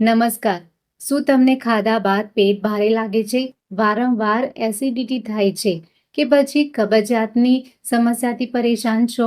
નમસ્કાર. શું તમને ખાધા બાદ પેટ ભારે લાગે છે? વારંવાર એસિડિટી થાય છે કે પછી કબજિયાતની સમસ્યાથી પરેશાન છો?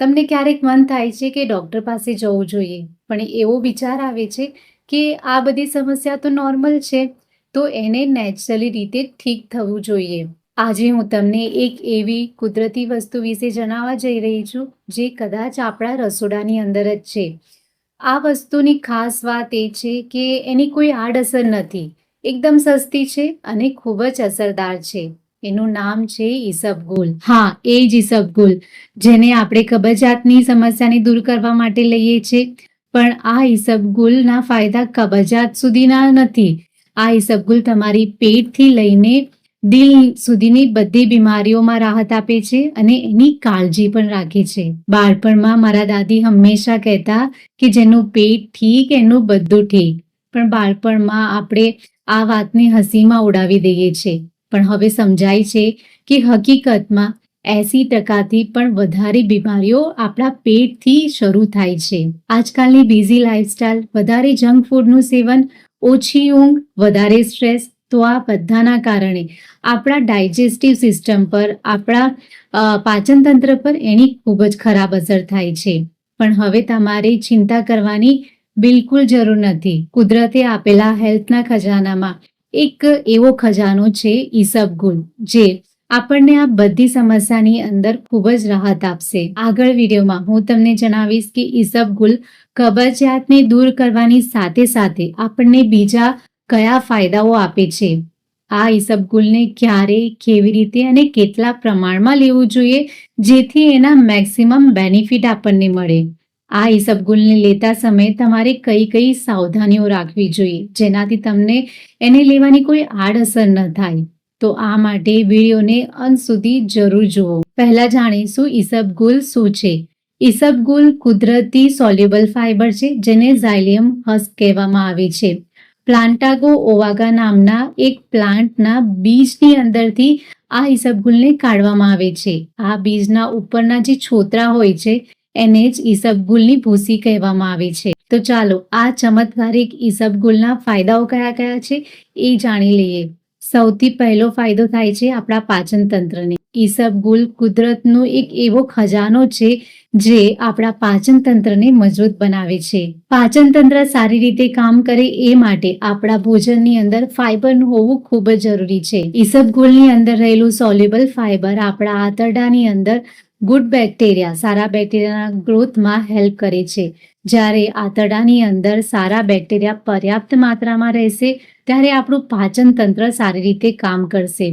તમને ક્યારેક મન થાય છે કે ડૉક્ટર પાસે જવું જોઈએ, પણ એવો વિચાર આવે છે કે આ બધી સમસ્યા તો નોર્મલ છે, તો એને નેચરલી રીતે ઠીક થવું જોઈએ. આજે હું તમને એક એવી કુદરતી વસ્તુ વિશે જણાવવા જઈ રહી છું, જે કદાચ આપણા રસોડાની અંદર જ છે. આ વસ્તુની ખાસ વાત એ છે કે એની કોઈ આડઅસર નથી. એકદમ સસ્તી છે અને ખૂબ જ અસરદાર છે. એનું નામ છે ઈસબગુલ હા, એ જ ઈસબગુલ જેને આપણે કબજિયાતની સમસ્યાને દૂર કરવા માટે લઈએ છીએ પણ આ ઈસબગુલના ફાયદા કબજિયાત સુધીના નથી. આ ઈસબગુલ તમારી પેટથી લઈને દિલ સુધીની બધી બીમારીઓમાં રાહત આપે છે અને એની કાળજી પણ રાખે છે. બાળપણમાં મારા દાદી હંમેશા કહેતા કે જેનું પેટ ઠીક, એનું બધું ઠીક. પણ બાળપણમાં આપણે આ વાતને હસીમાં ઉડાવી દઈએ છીએ પણ હવે સમજાય છે કે હકીકતમાં એસી ટકાથી પણ વધારે બીમારીઓ આપણા પેટથી શરૂ થાય છે. આજકાલની બિઝી લાઈફસ્ટાઈલ, વધારે જંક ફૂડનું સેવન, ઓછી ઊંઘ, વધારે સ્ટ્રેસ તો આ બધાના કારણે આપણા ડાયજેસ્ટિવ સિસ્ટમ પર, આપણા પાચનતંત્ર પાચન તંત્ર પર એની ખૂબ જ ખરાબ અસર થાય છે. પણ હવે તમારે ચિંતા કરવાની બિલકુલ જરૂર નથી. કુદરતે આપેલા હેલ્થના ખજાનામાં એક એવો ખજાનો છે ઈસબગુલ, જે આપણને આ બધી સમસ્યાની અંદર ખૂબ જ રાહત આપશે. આગળ વિડીયોમાં હું તમને જણાવીશ કે ઈસબગુલ કબજિયાતને દૂર કરવાની સાથે સાથે આપણને બીજા કયા ફાયદાઓ આપે છે? આ ઈસબગુલને ક્યારે, કેવી રીતે અને કેટલા પ્રમાણમાં લેવું જોઈએ જેથી એના મેક્સિમમ બેનિફિટ આપણને મળે? આ ઈસબગુલને લેતા સમયે તમારે કઈ કઈ સાવધાનીઓ રાખવી જોઈએ જેનાથી તમને એને લેવાની કોઈ આડઅસર ન થાય? તો આ માટે વિડીયોને અંત સુધી જરૂર જુઓ. પહેલા જાણીશું ઈસબગુલ શું છે. ઈસબગુલ કુદરતી સોલ્યુબલ ફાઇબર છે જેને ઝાયલિયમ હસ્ક કહેવામાં આવે છે. પ્લાન્ટાગો ઓવાગા નામના એક પ્લાન્ટના બીજની અંદરથી આ ઈસબગુલને કાઢવામાં આવે છે. આ બીજના ઉપરના જે છોતરા હોય છે, એને જ ઈસબગુલની ભૂસી કહેવામાં આવે છે. તો ચાલો, આ ચમત્કારિક ઈસબગુલના ફાયદાઓ કયા કયા છે એ જાણી લઈએ. સૌથી પહેલો ફાયદો થાય છે આપણા પાચન તંત્રને ઈસબગુલ કુદરતનો એક એવો ખજાનો છે જે આપણા પાચન તંત્રને મજબૂત બનાવે છે. પાચન તંત્ર સારી રીતે કામ કરે એ માટે આપણા ભોજનની અંદર ફાઇબરનું હોવું ખૂબ જ જરૂરી છે. ઈસબગુલની અંદર રહેલું સોલ્યુબલ ફાઈબર આપણા આંતરડાની અંદર ગુડ બેક્ટેરિયા, સારા બેક્ટેરિયાના ગ્રોથમાં હેલ્પ કરે છે. જ્યારે આંતરડાની અંદર સારા બેક્ટેરિયા પર્યાપ્ત માત્રામાં રહેશે, ત્યારે આપણું પાચન તંત્ર સારી રીતે કામ કરશે.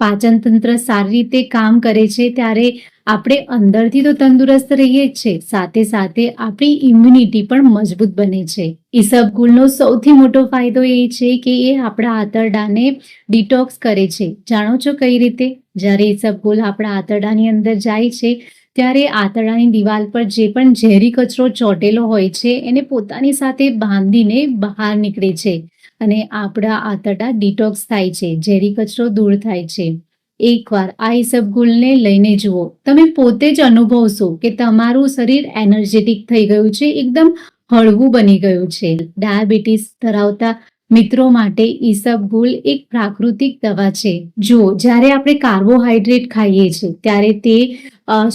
પાચન તંત્ર સારી રીતે કામ કરે છે, ત્યારે આપણે અંદરથી તો તંદુરસ્ત રહીએ જ છે સાથે સાથે આપણી ઇમ્યુનિટી પણ મજબૂત બને છે. ઈસબગુલનો સૌથી મોટો ફાયદો એ છે કે એ આપણા આંતરડાને ડિટોક્સ કરે છે. જાણો છો કઈ રીતે? જ્યારે ઈસબગુલ આપણા આંતરડાની અંદર જાય છે, ત્યારે આંતરડાની દિવાલ પર જે પણ ઝેરી કચરો ચોંટેલો હોય છે, એને પોતાની સાથે બાંધીને બહાર નીકળે છે. અને આપણા આંતરડા ડિટોક્સ થાય છે, ઝેરી કચરો દૂર થાય છે. એકવાર આ ઈસબગુલને લઈને જુઓ. તમે પોતે જ અનુભવશો કે તમારું શરીર એનર્જેટિક થઈ ગયું છે, એકદમ હળવું બની ગયું છે. ડાયાબિટીસ ધરાવતા મિત્રો માટે ઈસબગુલ એક પ્રાકૃતિક દવા છે. જો જ્યારે આપણે કાર્બોહાઈડ્રેટ ખાઈએ છીએ ત્યારે તે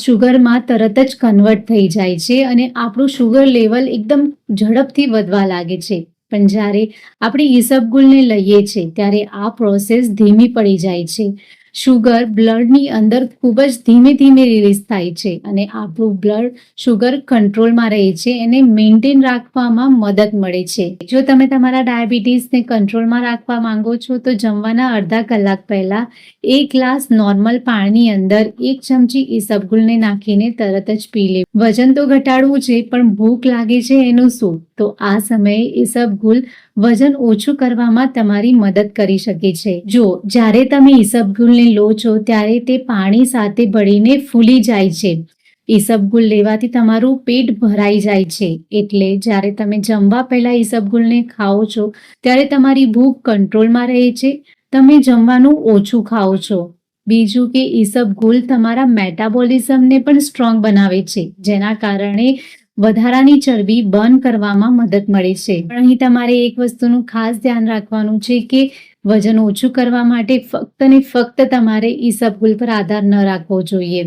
શુગરમાં તરત જ કન્વર્ટ થઈ જાય છે અને આપણું શુગર લેવલ એકદમ ઝડપથી વધવા લાગે છે. પણ જ્યારે આપણે ઈસબગુલને લઈએ છીએ, ત્યારે આ પ્રોસેસ ધીમી પડી જાય છે. શુગર બ્લડની અંદર ખૂબ જ ધીમે ધીમે રિલીઝ થાય છે અને આપણું બ્લડ શુગર કંટ્રોલમાં રહે છે એને મેન્ટેન રાખવામાં મદદ મળે છે. જો તમે તમારા ડાયાબિટીસને કંટ્રોલમાં રાખવા માંગો છો, તો જમવાના અડધા કલાક પહેલા એક ગ્લાસ નોર્મલ પાણીની અંદર એક ચમચી ઈસબગુલને નાખીને તરત જ પી લે વજન તો ઘટાડવું છે, પણ ભૂખ લાગે છે એનું શું? તો આ સમયે ઈસબગુલ વજન ઓછું કરવામાં તમારી મદદ કરી શકે છે. જો જ્યારે તમે ઈસબગુલને લો છો, ત્યારે તે પાણી સાથે ભળીને ફૂલી જાય છે. ઈસબગુલ લેવાથી તમારું પેટ ભરાઈ જાય છે. એટલે જ્યારે તમે જમવા પહેલા ઈસબગુલને ખાઓ છો, ત્યારે તમારી ભૂખ કંટ્રોલમાં રહે છે. તમે જમવાનું ઓછું ખાઓ છો. બીજું કે ઈસબગુલ તમારા મેટાબોલિઝમને પણ સ્ટ્રોંગ બનાવે છે, જેના કારણે વધારાની ચરબી બર્ન કરવામાં મદદ મળે છે. પણ અહીં તમારે એક વસ્તુનું ખાસ ધ્યાન રાખવાનું છે કે વજન ઓછું કરવા માટે ફક્ત ને ફક્ત તમારે ઈસબગુલ પર આધાર ન રાખવો જોઈએ.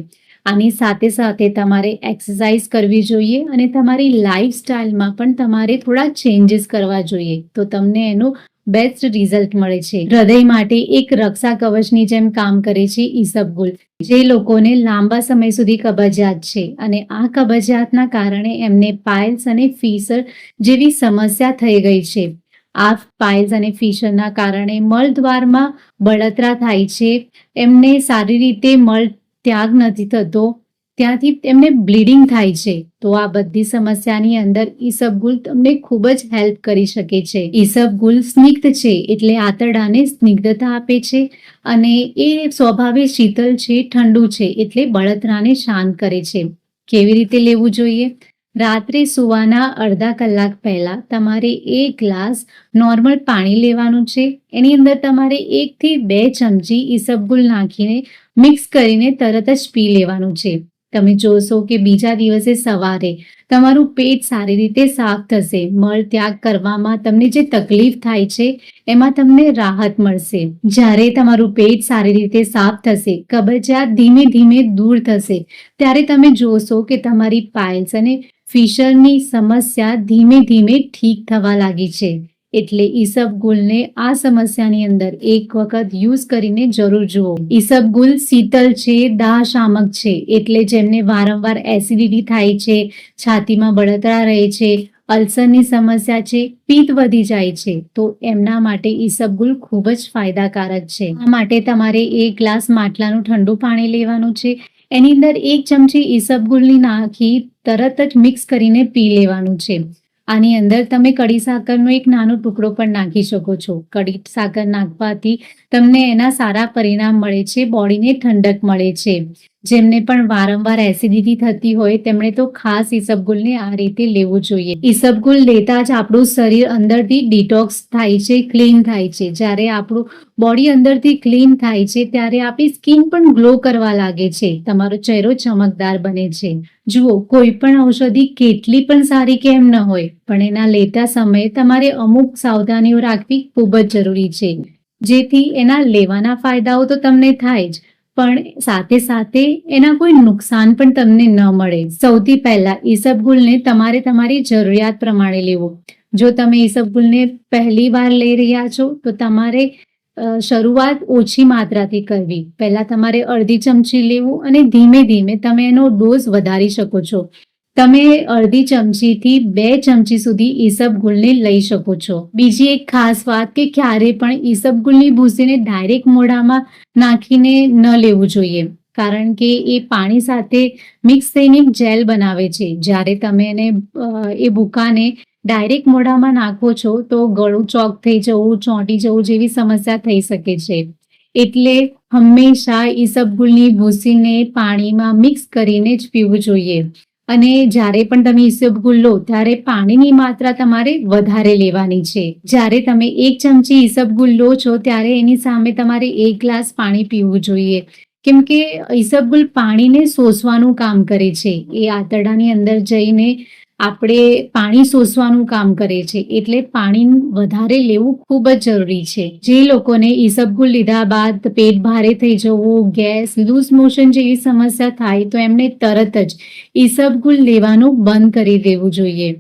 આની સાથે સાથે તમારે એક્સરસાઇઝ કરવી જોઈએ અને તમારી લાઈફસ્ટાઈલમાં પણ તમારે થોડા ચેન્જીસ કરવા જોઈએ. તો તમને એનું બેસ્ટ રિઝલ્ટ મળે છે. હૃદય માટે એક રક્ષા કવચની જેમ કામ કરે છે ઈસબગુલ જે લોકોને લાંબા સમય સુધી કબજિયાત છે અને આ કબજિયાતના કારણે એમને પાઇલ્સ અને ફીસર જેવી સમસ્યા થઈ ગઈ છે. આ પાઇલ્સ અને ફીસરના કારણે મળદ્વારમાં બળતરા થાય છે. એમને સારી રીતે મળ ત્યાગ નથી થતો. ત્યાંથી તેમને બ્લીડિંગ થાય છે. તો આ બધી સમસ્યાની અંદર ઈસબગુલ તમને ખૂબ જ હેલ્પ કરી શકે છે. ઈસબગુલ સ્નિગ્ધ છે એટલે આંતરડાને સ્નિગ્ધતા આપે છે અને એ સ્વભાવે શીતળ છે, ઠંડુ છે એટલે બળતરાને શાંત કરે છે. કેવી રીતે લેવું જોઈએ? રાત્રે સુવાના અડધા કલાક પહેલા તમારે એક ગ્લાસ નોર્મલ પાણી લેવાનું છે. એની અંદર તમારે એકથી બે ચમચી ઈસબગુલ નાખીને મિક્સ કરીને તરત જ પી લેવાનું છે. તમે જોશો કે બીજા દિવસે સવારે તમારું પેટ સારી રીતે સાફ થશે. મળ ત્યાગ કરવામાં તમને જે તકલીફ થાય છે, એમાં તમને રાહત મળશે. જ્યારે તમારું પેટ સારી રીતે સાફ થશે, કબજિયાત ધીમે ધીમે દૂર થશે, ત્યારે તમે જોશો કે તમારી પાઇલ્સ અને ફિશરની સમસ્યા ધીમે ધીમે ઠીક થવા લાગી છે. એટલે ઈસબગુલને આ સમસ્યાની અંદર એક વખત યુઝ કરીને જરૂર જુઓ. ઈસબગુલ શીતલ છે, દાહ શામક છે, એટલે જેમને વારંવાર એસિડિટી થાય છે, છાતીમાં બળતરા રહે છે, અલ્સરની સમસ્યા છે, પિત્ત વધી જાય છે, તો એમના માટે ઈસબગુલ ખૂબ જ ફાયદાકારક છે. આ માટે તમારે એક ગ્લાસ માટલાનું ઠંડુ પાણી લેવાનું છે. એની અંદર એક ચમચી ઈસબગુલની નાખી તરત જ મિક્સ કરીને પી લેવાનું છે. આની અંદર તમે કડી સાકરનો એક નાનો ટુકડો પણ નાખી શકો છો. કડી સાકર નાખવાથી તમને એના સારા પરિણામ મળે છે, બોડીને ઠંડક મળે છે. જેમને પણ વારંવાર એસિડિટી થતી હોય, તેમણે તો ખાસ ઈસબગુલને આ રીતે લેવું જોઈએ. ઈસબગુલ લેતા જ આપણું શરીર અંદરથી ડિટોક્સ થાય છે, ક્લીન થાય છે. જ્યારે આપણું બોડી અંદરથી ક્લીન થાય છે, ત્યારે આપણી સ્કિન પણ ગ્લો કરવા લાગે છે. તમારો ચહેરો ચમકદાર બને છે. જુઓ, કોઈ પણ ઔષધિ કેટલી પણ સારી કેમ ન હોય, પણ એના લેતા સમયે તમારે અમુક સાવધાનીઓ રાખવી ખૂબ જ જરૂરી છે. જેથી એના લેવાના ફાયદાઓ તો તમને થાય જ, પણ સાથે સાથે એના કોઈ નુકસાન પણ તમને ન મળે. સૌથી પહેલા ઈસબગુલને તમારે તમારી જરૂરિયાત પ્રમાણે લેવું. જો તમે ઈસબગુલને પહેલી વાર લઈ રહ્યા છો, તો તમારે શરૂઆત ઓછી માત્રાથી કરવી. પહેલા તમારે અડધી ચમચી લેવું અને ધીમે ધીમે તમે એનો ડોઝ વધારી શકો છો. તમે અડધી ચમચીથી બે ચમચી સુધી ઈસબગુલને લઈ શકો છો. બીજી એક ખાસ વાત કે ક્યારે પણ ઈસબગુલની ભૂસીને ડાયરેક્ટ મોઢામાં નાખીને ન લેવું જોઈએ. કારણ કે એ પાણી સાથે મિક્સ થઈને જેલ બનાવે છે. જ્યારે તમે એને એ ભૂકાને ડાયરેક્ટ મોઢામાં નાખો છો, તો ગળું ચોક થઈ જવું, ચોંટી જવું જેવી સમસ્યા થઈ શકે છે. એટલે હંમેશા ઈસબગુલની ભૂસીને પાણીમાં મિક્સ કરીને જ પીવું જોઈએ. અને જ્યારે પણ તમે ઈસબગુલ લો ત્યારે પાણીની માત્રા તમારે વધારે લેવાની છે. જ્યારે તમે એક ચમચી ઈસબગુલ લો છો, ત્યારે એની સામે તમારે એક ગ્લાસ પાણી પીવું જોઈએ. કેમ કે ઈસબગુલ પાણીને શોષવાનું કામ કરે છે. એ આંતરડાની અંદર જઈને આપણે પાણી શોષવાનું કામ કરે છે, એટલે પાણી વધારે લેવું ખૂબ જ જરૂરી છે. જે લોકોને ઈસબગુલ લીધા બાદ પેટ ભારે થઈ જવું, ગેસ, લૂઝ મોશન જેવી સમસ્યા થાય તો એમને તરત જ ઈસબગુલ લેવાનું બંધ કરી દેવું જોઈએ.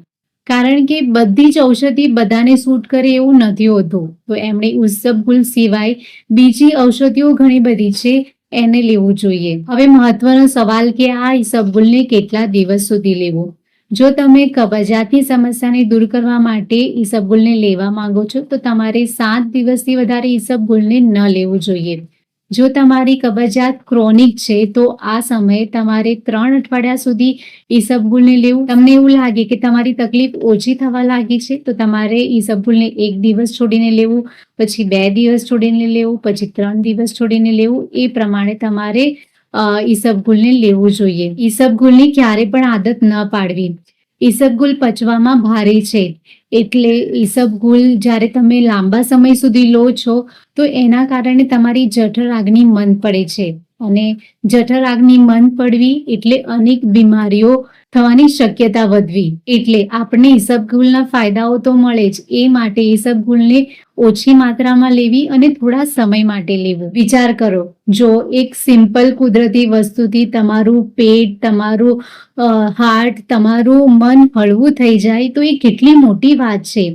કારણ કે બધી જ ઔષધિ બધાને સૂટ કરે એવું નથી હોતું. તો એમણે ઈસબગુલ સિવાય બીજી ઔષધિઓ ઘણી બધી છે, એને લેવું જોઈએ. હવે મહત્વનો સવાલ કે આ ઈસબગુલને કેટલા દિવસ સુધી લેવું? જો તમે કબજિયાતની સમસ્યાને દૂર કરવા માટે ઈસબગુલને લેવા માંગો છો, તો તમારે સાત દિવસથી વધારે ઈસબગુલને ન લેવું જોઈએ. જો તમારી કબજિયાત ક્રોનિક છે, તો આ સમયે તમારે ત્રણ અઠવાડિયા સુધી ઈસબગુલને લેવું. તમને એવું લાગે કે તમારી તકલીફ ઓછી થવા લાગી છે, તો તમારે ઈસબગુલને એક દિવસ છોડીને લેવું, પછી બે દિવસ છોડીને લેવું, પછી ત્રણ દિવસ છોડીને લેવું. એ પ્રમાણે તમારે ઈસબગુલને લેવું જોઈએ. ઈસબગુલની ક્યારે પણ આદત ન પાડવી. ઈસબગુલ પચવામાં ભારે છે. એટલે ઈસબગુલ જ્યારે તમે લાંબા સમય સુધી લો છો, તો એના કારણે તમારી જઠરાગની મન પડે છે. અને જઠરાગની મન પડવી એટલે અનેક બીમારીઓ થવાની શક્યતા વધવી. એટલે આપણને ઈસબગુલના ફાયદાઓ તો મળે જ. એ માટે ઈસબગુલને ઓછી માત્રામાં લેવી અને થોડા સમય માટે લેવું. વિચાર કરો, જો એક સિમ્પલ કુદરતી વસ્તુથી તમારું પેટ, તમારું હાર્ટ, તમારું મન હળવું થઈ જાય તો એ કેટલી મોટી વાત છે.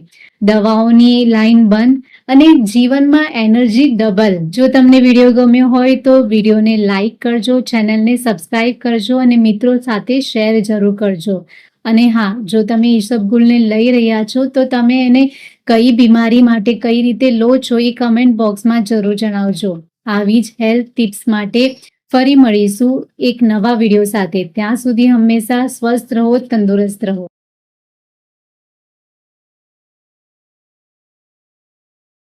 દવાઓની લાઈન બંધ અને જીવનમાં એનર્જી ડબલ. જો તમને વીડિયો ગમ્યો હોય તો વિડીયોને લાઈક કરજો, ચેનલને સબસ્ક્રાઈબ કરજો અને મિત્રો સાથે શેર જરૂર કરજો. અને હા, જો તમે ઈસબગુલને લઈ રહ્યા છો, તો તમે એને કઈ બીમારી માટે કઈ રીતે લો છો એ કમેન્ટ બોક્સમાં જરૂર જણાવજો. આવી જ હેલ્થ ટિપ્સ માટે ફરી મળીશું એક નવા વીડિયો સાથે. ત્યાં સુધી હંમેશા સ્વસ્થ રહો, તંદુરસ્ત રહો.